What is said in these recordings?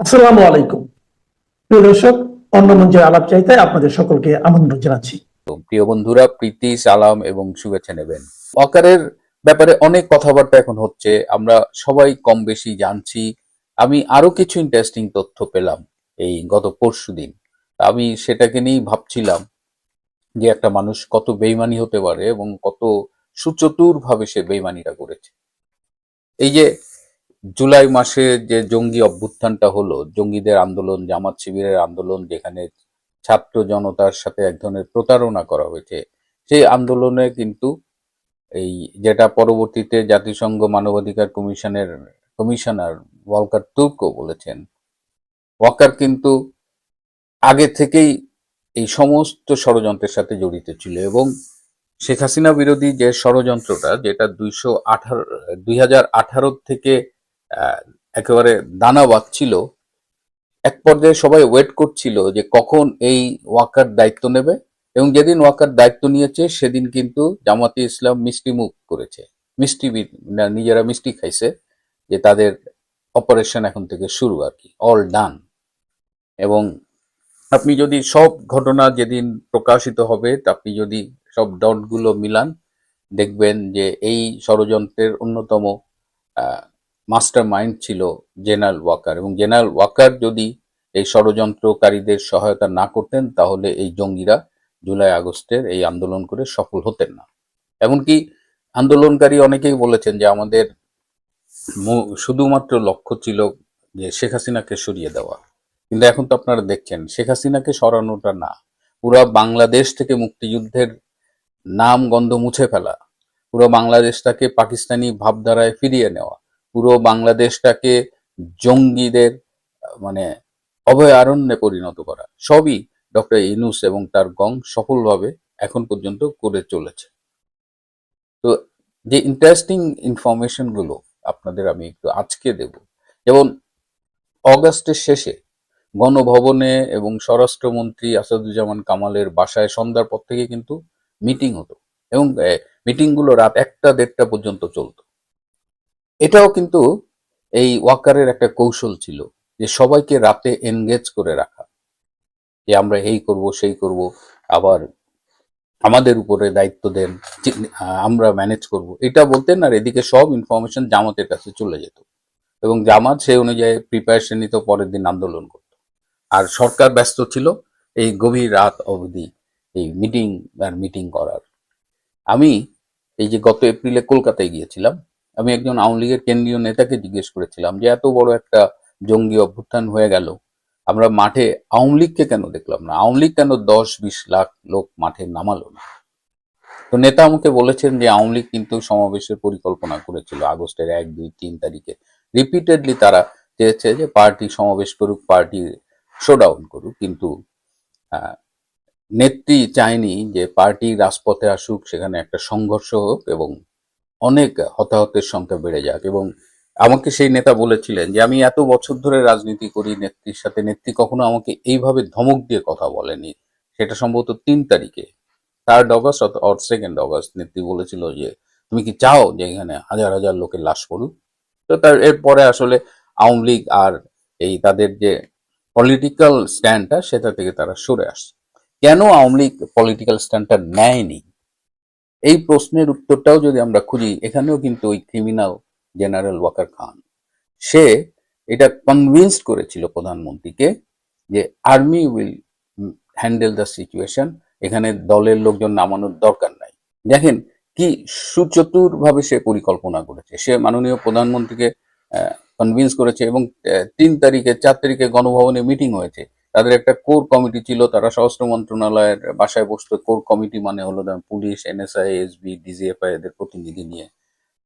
আসসালামু আলাইকুম। প্রিয় দর্শক অন্য মঞ্চের আলাপ চাইতে আপনাদের সকলকে আমন্ত্রণ জানাচ্ছি। প্রিয় বন্ধুরা, প্রীতি, সালাম এবং শুভেচ্ছা নেবেন। ওয়াকারের ব্যাপারে অনেক কথাবার্তা এখন হচ্ছে, আমরা সবাই কম বেশি জানছি। আমি আরও কিছু ইন্টারেস্টিং তথ্য পেলাম এই গত পরশু দিন। আমি সেটাকে নিয়েই ভাবছিলাম যে একটা মানুষ কত বেইমানি হতে পারে এবং কত সুচতুর ভাবে সে বেইমানিটা করেছে। এই যে জুলাই মাসে যে জঙ্গি অভ্যুত্থানটা হলো, জঙ্গিদের আন্দোলন, জামাত শিবিরের আন্দোলন, যেখানে ছাত্র জনতার সাথে এক ধরনের প্রতারণা করা হয়েছে, সেই আন্দোলনে কিন্তু এই যেটা পরবর্তীতে জাতিসংঘ মানবাধিকার কমিশনের কমিশনার ওয়ালকার তুর্ক বলেছেন, ওয়াকার কিন্তু আগে থেকেই এই সমস্ত ষড়যন্ত্রের সাথে জড়িত ছিল এবং শেখ হাসিনা বিরোধী যে ষড়যন্ত্রটা, যেটা দুইশো আঠারো, দুই থেকে একেবারে দানা বাঁধছিল। এক পর্যায়ে সবাই ওয়েট করছিল যে কখন এই ওয়াকার দায়িত্ব নেবে এবং যেদিন ওয়াকার দায়িত্ব নিয়েছে সেদিন কিন্তু জামাতে ইসলাম মিষ্টি মুখ করেছে। মিষ্টি নিজেরা মিষ্টি খাইছে যে তাদের অপারেশন এখন থেকে শুরু আর কি অল ডান এবং আপনি যদি সব ঘটনা যেদিন প্রকাশিত হবে আপনি যদি সব ডটগুলো মিলান, দেখবেন যে এই ষড়যন্ত্রের অন্যতম মাস্টার মাইন্ড ছিল জেনারেল ওয়াকার। এবং জেনারেল ওয়াকার যদি এই ষড়যন্ত্রকারীদের সহায়তা না করতেন, তাহলে এই জঙ্গিরা জুলাই আগস্টের এই আন্দোলন করে সফল হতেন না। এমনকি আন্দোলনকারী অনেকেই বলেছেন যে আমাদের শুধুমাত্র লক্ষ্য ছিল যে শেখ হাসিনাকে সরিয়ে দেওয়া। কিন্তু এখন তো আপনারা দেখছেন, শেখ হাসিনাকে সরানোটা না। পুরো বাংলাদেশ থেকে মুক্তিযুদ্ধের নাম গন্ধ মুছে ফেলা। পুরো বাংলাদেশটাকে পাকিস্তানি ভাবধারায় ফিরিয়ে নেওয়া। পুরো বাংলাদেশটাকে জঙ্গিদের মানে অভয়ারণ্যে পরিণত করা। সবই ডক্টর ইনুস এবং তার গং সফলভাবে এখন পর্যন্ত করে চলেছে। তো, যে ইন্টারেস্টিং ইনফরমেশনগুলো আপনাদের আমি একটু আজকে দেব। যেমন, অগাস্টের শেষে গণভবনে এবং স্বরাষ্ট্রমন্ত্রী আসাদুজ্জামান কামালের বাসায় সন্ধ্যার পর থেকে কিন্তু মিটিং হতো। এবং মিটিংগুলো রাত একটা দেড়টা পর্যন্ত চলতো। এটাও কিন্তু এই ওয়াকারের একটা কৌশল ছিল যে সবাইকে রাতে এনগেজ করে রাখা। যে আমরা এই করব, সেই করব, আবার আমাদের উপরে দায়িত্ব দেন আমরা ম্যানেজ করব। এটা বলতেন আর এদিকে সব ইনফরমেশন জামাতের কাছে চলে যেত। এবং জামাত সেই অনুযায়ী প্রিপারেশন নিত, পরের দিন আন্দোলন করত। আর সরকার ব্যস্ত ছিল, এই গভীর রাত অবধি এই মিটিং আর মিটিং করার। আমি এই যে গত এপ্রিলে কলকাতায় গিয়েছিলাম আমি একজন আওয়ামী লীগের কেন্দ্রীয় নেতাকে জিজ্ঞেস করেছিলাম যে, এত বড় একটা জঙ্গি অভ্যুত্থান হয়ে গেল, আমরা মাঠে আওয়ামী লীগকে কেন দেখলাম না? আওয়ামী লীগ কেন দশ বিশ লাখ লোক মাঠে নামালো না? তো নেতা আমাকে বলেছেন যে, আওয়ামী লীগ কিন্তু সমাবেশের পরিকল্পনা করেছিল আগস্টের এক, দুই, তিন তারিখে। রিপিটেডলি তারা চেয়েছে যে, পার্টি সমাবেশ করুক, পার্টি শোডাউন করুক, কিন্তু নেত্রী চায়নি যে, পার্টি রাজপথে আসুক, সেখানে একটা সংঘর্ষ হোক এবং অনেক হতাহতের সংখ্যা বেড়ে যাক এবং আমাকে সেই নেতা বলেছিলেন যে, আমি এত বছর ধরে রাজনীতি করি, নেত্রীর সাথে নেত্রী কখনো আমাকে এইভাবে ধমক দিয়ে কথা বলেনি। সেটা সম্ভবত তিন তারিখে। Third August or second August নেত্রী বলেছিল যে, তুমি কি চাও যে এখানে হাজার হাজার লোকের লাশ পড়ুক? তো তার এরপরে আসলে আওয়ামী লীগ আর এই তাদের যে পলিটিক্যাল স্ট্যান্ডটা সেটা থেকে তারা সরে আসছে। কেন আওয়ামী লীগ পলিটিক্যাল স্ট্যান্ডটা নেয়নি? এই প্রশ্নের উত্তরটাও যদি আমরা খুঁজি, এখানেও কিন্তু ওই ক্রিমিনাল জেনারেল ওয়াকার খান। সে এটা কনভিন্সড করেছিল প্রধানমন্ত্রীকে যে army will handle the situation এখানে দলের লোকজন নামানোর দরকার নাই। দেখেন কি সুচতুর ভাবে সে পরিকল্পনা করেছে। সে মাননীয় প্রধানমন্ত্রীকে কনভিন্স করেছে এবং তিন তারিখে, চার তারিখে গণভবনে মিটিং হয়েছে। তাদের একটা কোর কমিটি ছিল, তারা স্বরাষ্ট্র মন্ত্রণালয়ের বাসায় বসতো কোর কমিটি মানে হলো পুলিশ, এনএসআই, এসবি, ডিজিএফআই এদের প্রতিনিধি নিয়ে।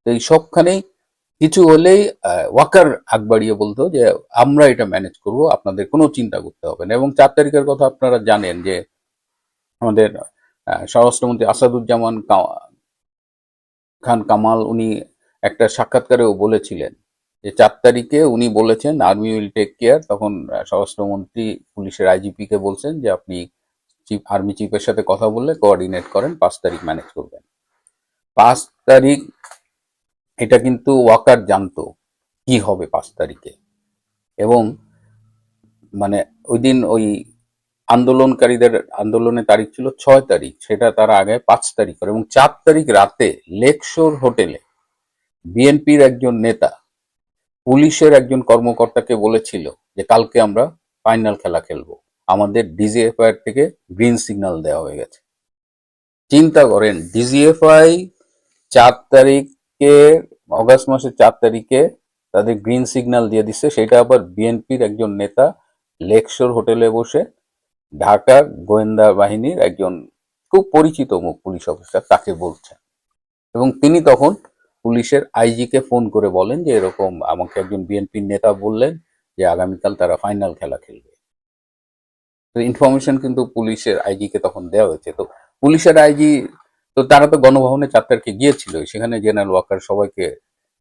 তো এই সবখানেই কিছু হলেই ওয়াকার আগ বাড়িয়ে বলতো যে, আমরা এটা ম্যানেজ করব, আপনাদের কোনো চিন্তা করতে হবে না। এবং চার তারিখের কথা আপনারা জানেন যে, আমাদের স্বরাষ্ট্রমন্ত্রী আসাদুজ্জামান খান কামাল, উনি একটা সাক্ষাৎকারেও বলেছিলেন যে চার তারিখে উনি বলেছেন, আর্মি উইল টেক কেয়ার। তখন স্বরাষ্ট্রমন্ত্রী পুলিশের আইজিপি কে বলছেন যে আপনি চিফ, আর্মি চিফের সাথে কথা বললে কোঅর্ডিনেট করেন, পাঁচ তারিখ ম্যানেজ করবেন। পাঁচ তারিখ, এটা কিন্তু ওয়াকার জানতো কি হবে পাঁচ তারিখে। এবং মানে ওই দিন ওই আন্দোলনকারীদের, আন্দোলনের তারিখ ছিল ছয় তারিখ, সেটা তারা আগে পাঁচ তারিখ করে। এবং চার তারিখ রাতে লেকশোর হোটেলে বিএনপির একজন নেতা পুলিশের একজন কর্মকর্তাকে বলেছিল যে কালকে আমরা ফাইনাল খেলা খেলব। আমাদের ডিজিএফআই থেকে গ্রিন সিগন্যাল দেওয়া হয়ে গেছে। চিন্তা করেন, ডিজিএফআই চার তারিখে, অগস্ট মাসের চার তারিখে তাদের গ্রিন সিগন্যাল দিয়ে দিচ্ছে। সেটা আবার বিএনপির একজন নেতা লেকশোর হোটেলে বসে ঢাকার গোয়েন্দা বাহিনীর একজন খুব পরিচিত মুখ পুলিশ অফিসার, তাকে বলছেন। এবং তিনি তখন পুলিশের আইজি কে ফোন করে বলেন যে, এরকম আমাকে একজন বিএনপির নেতা বললেন যে, আগামীকাল তারা ফাইনাল খেলা খেলবে। তো ইনফরমেশন কিন্তু পুলিশের আইজি কে তখন দেওয়া হয়েছে। তো পুলিশের আইজি, তো তারা তো গণভবনে চার তারিখে গিয়েছিল, সেখানে জেনারেল ওয়াকার সবাইকে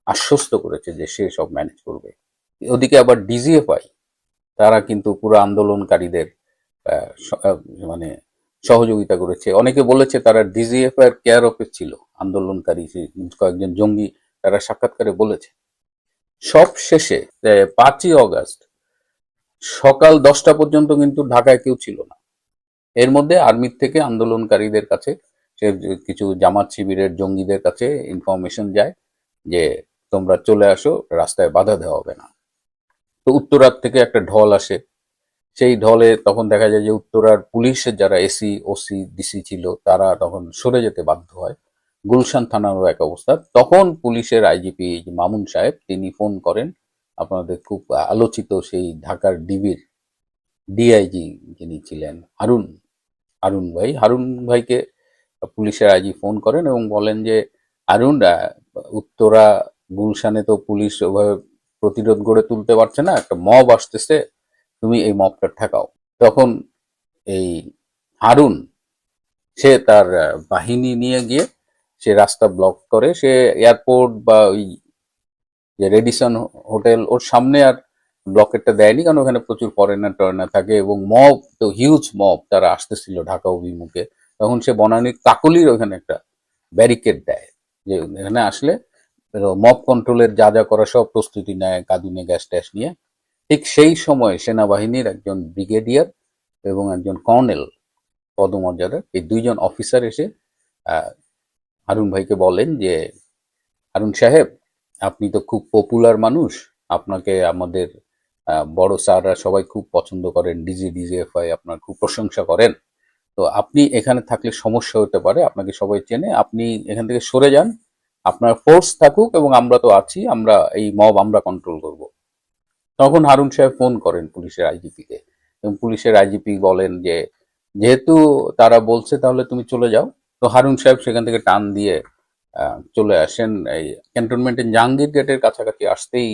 আশ্বস্ত করেছে যে, সে সব ম্যানেজ করবে। ওদিকে আবার ডিজিএফআই তারা কিন্তু পুরো আন্দোলনকারীদের মানে সহযোগিতা করেছে। অনেকে বলেছে তারা ডিজিএফআই এর কেয়ার অফিস ছিল। আন্দোলনকারী কয়েকজন জঙ্গি তারা সাক্ষাৎকারে বলেছে। সব শেষে পাঁচই অগাস্ট, সকাল দশটা পর্যন্ত কিন্তু ঢাকায় কেউ ছিল না। এর মধ্যে আর্মির থেকে আন্দোলনকারীদের কাছে কিছু জামাত শিবিরের জঙ্গিদের কাছে ইনফরমেশন যায় যে, তোমরা চলে আসো, রাস্তায় বাধা দেওয়া হবে না। তো উত্তরার থেকে একটা ঢল আসে। সেই ঢলে তখন দেখা যায় যে উত্তরার পুলিশের যারা এসি ওসি ডিসি ছিল তারা তখন সরে যেতে বাধ্য হয়। গুলশান থানারও এক অবস্থা। তখন পুলিশের আইজিপি মামুন সাহেব তিনি ফোন করেন আপনাদের খুব আলোচিত সেই ঢাকার ডিবির ডিআইজি যিনি ছিলেন হারুন হারুন ভাই। হারুন ভাইকে পুলিশের আইজি ফোন করেন এবং বলেন যে আহ, উত্তরা গুলশানে তো পুলিশ ওভাবে প্রতিরোধ গড়ে তুলতে পারছে না। একটা মব আসতেছে তুমি এই মবটা ঠেকাও। তখন এই হারুন, সে তার বাহিনী নিয়ে গিয়ে সে রাস্তা ব্লক করে। সে এয়ারপোর্ট বা ওই যে রেডিসন হোটেল ওর সামনে আর ব্লকেটটা দেয়নি, কারণ ওখানে প্রচুর ফরেনার টরেনার থাকে এবং মব তো হিউজ মব তারা আসতেছিল ঢাকা অভিমুখে। তখন সে বনানীর কাকলির ওখানে একটা ব্যারিকেড দেয়, যে এখানে আসলে মব কন্ট্রোলের যা যা করা সব প্রস্তুতি নেয়, কাঁদুনে গ্যাস ট্যাস নিয়ে। ঠিক সেই সময় সেনাবাহিনীর একজন ব্রিগেডিয়ার এবং একজন কর্নেল পদমর্যাদার এই দুইজন অফিসার এসে হারুন ভাইকে বলেন যে, হারুন সাহেব, আপনি তো খুব পপুলার মানুষ। আপনাকে আমাদের বড় স্যাররা সবাই খুব পছন্দ করেন। ডিজি, ডিজিএফআই আপনার খুব প্রশংসা করেন। তো আপনি এখানে থাকলে সমস্যা হতে পারে। আপনাকে সবাই চেনে। আপনি এখান থেকে সরে যান। আপনার ফোর্স থাকুক এবং আমরা তো আছি। আমরা, এই মব আমরা কন্ট্রোল করব। তখন হারুন সাহেব ফোন করেন পুলিশের আইজিপিকে। এবং পুলিশের আইজিপি বলেন যে, যেহেতু তারা বলছে তাহলে তুমি চলে যাও। তো হারুন সাহেব সেখান থেকে টান দিয়ে চলে আসেন। এই ক্যান্টনমেন্টের জাহাঙ্গীর গেটের কাছাকাছি আসতেই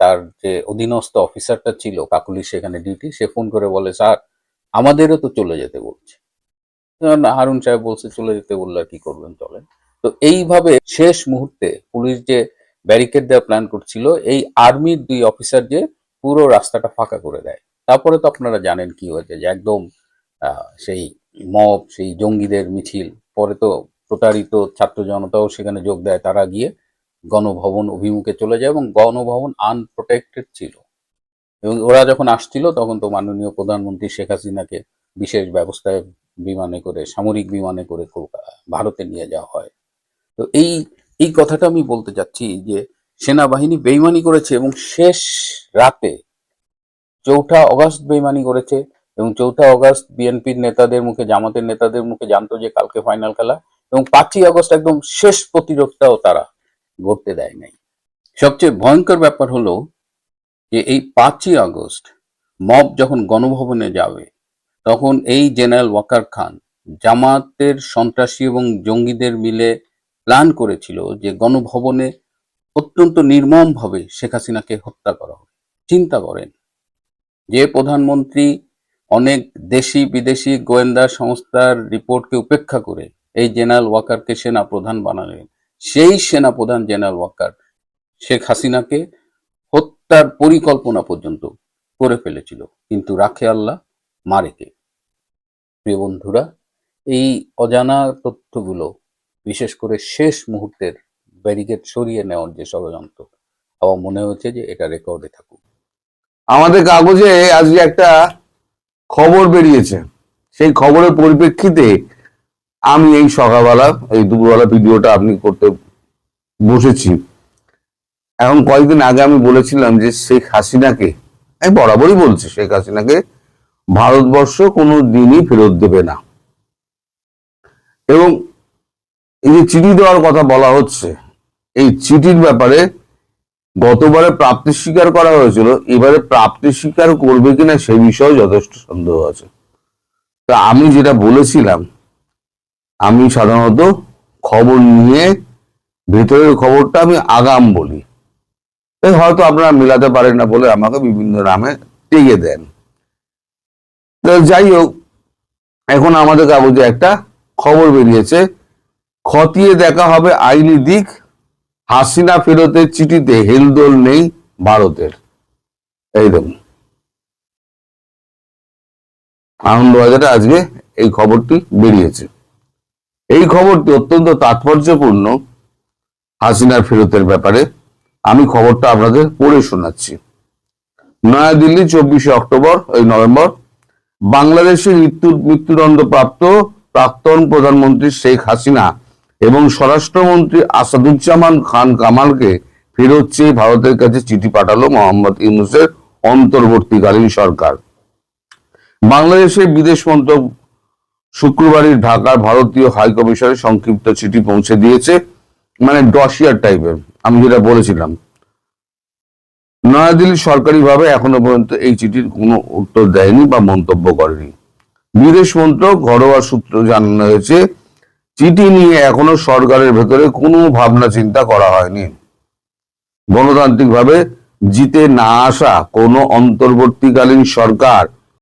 তার যে অধীনস্থ অফিসারটা ছিল, কাকুলি সেখানে ডিউটি, সে ফোন করে বলে, স্যার, আমাদেরও তো চলে যেতে বলছে। হারুন সাহেব বলছে, চলে যেতে বললে আর কি করবেন, চলেন। তো এইভাবে শেষ মুহূর্তে পুলিশ যে ব্যারিকেড দেওয়ার প্ল্যান করছিল, এই আর্মির দুই অফিসার যে পুরো রাস্তাটা ফাঁকা করে দেয়। তারপরে তো আপনারা জানেন কি হয়েছে যে একদম সেই মব সেই জঙ্গিদের মিছিল, পরে তো প্রতারিত ছাত্র জনতাও সেখানে যোগ দেয়, তারা গিয়ে গণভবন অভিমুখে চলে যায় এবং গণভবন আনপ্রোটেক্টেড ছিল। এবং ওরা যখন আসছিল, তখন তো মাননীয় প্রধানমন্ত্রী শেখ হাসিনাকে বিশেষ ব্যবস্থায় বিমানে করে, সামরিক বিমানে করে ভারতে নিয়ে যাওয়া হয়। তো এই এই কথাটা আমি বলতে চাচ্ছি যে সেনাবাহিনী বেইমানি করেছে এবং শেষ রাতে চৌঠা অগস্ট বেইমানি করেছে এবং চৌঠা অগস্ট বিএনপির নেতাদের মুখে, জামাতের নেতাদের মুখে জানতো যে কালকে ফাইনাল খেলা এবং পাঁচই আগস্ট একদম শেষ প্রতিরোধটাও তারা গড়তে দেয় নাই। সবচেয়ে ভয়ঙ্কর ব্যাপার হলো যে এই পাঁচই আগস্ট মব যখন গণভবনে যাবে, তখন এই জেনারেল ওয়াকার খান জামাতের সন্ত্রাসী এবং জঙ্গিদের মিলে প্ল্যান করেছিল যে গণভবনে অত্যন্ত নির্মমভাবে শেখ হাসিনাকে হত্যা করা হবে। চিন্তা করেন, যে প্রধানমন্ত্রী অনেক দেশি বিদেশি গোয়েন্দা সংস্থার রিপোর্টকে উপেক্ষা করে এই জেনারেল ওয়াকারকে সেনা প্রধান বানালেন, সেই সেনা প্রধান জেনারেল ওয়াকার শেখ হাসিনাকে হত্যার পরিকল্পনা পর্যন্ত করে ফেলেছিল। কিন্তু রাখে আল্লাহ মারেকে প্রিয় বন্ধুরা, এই অজানা তথ্যগুলো বিশেষ করে শেষ মুহূর্তের ব্যারিকেড সরিয়ে নেওয়ার যে ষড়যন্ত্র, আমার মনে হচ্ছে যে এটা রেকর্ডে থাকুক। আমাদের কাগজে আজকে একটা খবর বেরিয়েছে। সেই খবরের পরিপ্রেক্ষিতে আমি এই সকালবেলা, এই দুপুরবেলা ভিডিওটা আপনি করতে বসেছি। এখন কয়েকদিন আগে আমি বলেছিলাম যে শেখ হাসিনাকে আমি বরাবরই বলছি শেখ হাসিনাকে, ভারতবর্ষ কোনো দিনই ফেরত দেবে না। এবং এই যে চিঠি দেওয়ার কথা বলা হচ্ছে, এই চিঠির ব্যাপারে গতবারে প্রাপ্তি স্বীকার করা হয়েছিল, এবারে প্রাপ্তি স্বীকার করবে কিনা সে বিষয়ে যথেষ্ট সন্দেহ আছে। তা আমি যেটা বলেছিলাম, আমি সাধারণত খবর নিয়ে ভেতরের খবরটা আমি আগাম বলি। তাই হয়তো আপনারা মেলাতে পারেন না বলে আমাকে বিভিন্ন নামে টেগে দেন। যাই হোক, এখন আমাদের কাগজে একটা খবর বেরিয়েছে খতিয়ে দেখা হবে আইনি দিক। হাসিনা ফেরতের চিঠিতে হেলদোল নেই ভারতের। এই দেখুন। আনন্দবাজারে আজকে এই খবরটি বেরিয়েছে। এই খবরটি অত্যন্ত তাৎপর্যপূর্ণ হাসিনার ফেরতের ব্যাপারে। আমি খবরটা আপনাদের পড়ে শোনাচ্ছি। নয়াদিল্লি, চব্বিশে অক্টোবর ওই নভেম্বর। বাংলাদেশের মৃত্যু মৃত্যুদণ্ডপ্রাপ্ত প্রাক্তন প্রধানমন্ত্রী শেখ হাসিনা এবং স্বরাষ্ট্রমন্ত্রী আসাদুজ্জামান খান কামালকে ফেরত চেয়ে ভারতের কাছে চিঠি পাঠালো মোহাম্মদ ইউনুসের অন্তর্বর্তীকালীন সরকার। বাংলাদেশের বিদেশ মন্ত্রক শুক্রবারই ঢাকার ভারতীয় হাই কমিশনে সংক্ষিপ্ত চিঠি পৌঁছে দিয়েছে। মানে ডসিয়ার টাইপের, আমি যেটা বলেছিলাম। নয়াদিল্লি সরকারিভাবে এখনও পর্যন্ত এই চিঠির কোনো উত্তর দেয়নি বা মন্তব্য করেনি। বিদেশ মন্ত্রক ঘরোয়া সূত্র জানানো হয়েছে চিঠি নিয়ে এখনও সরকারের ভেতরে কোনো ভাবনা চিন্তা করা হয়নি। গণতান্ত্রিকভাবে জিতে না আসা কোনো অন্তর্বর্তীকালীন সরকার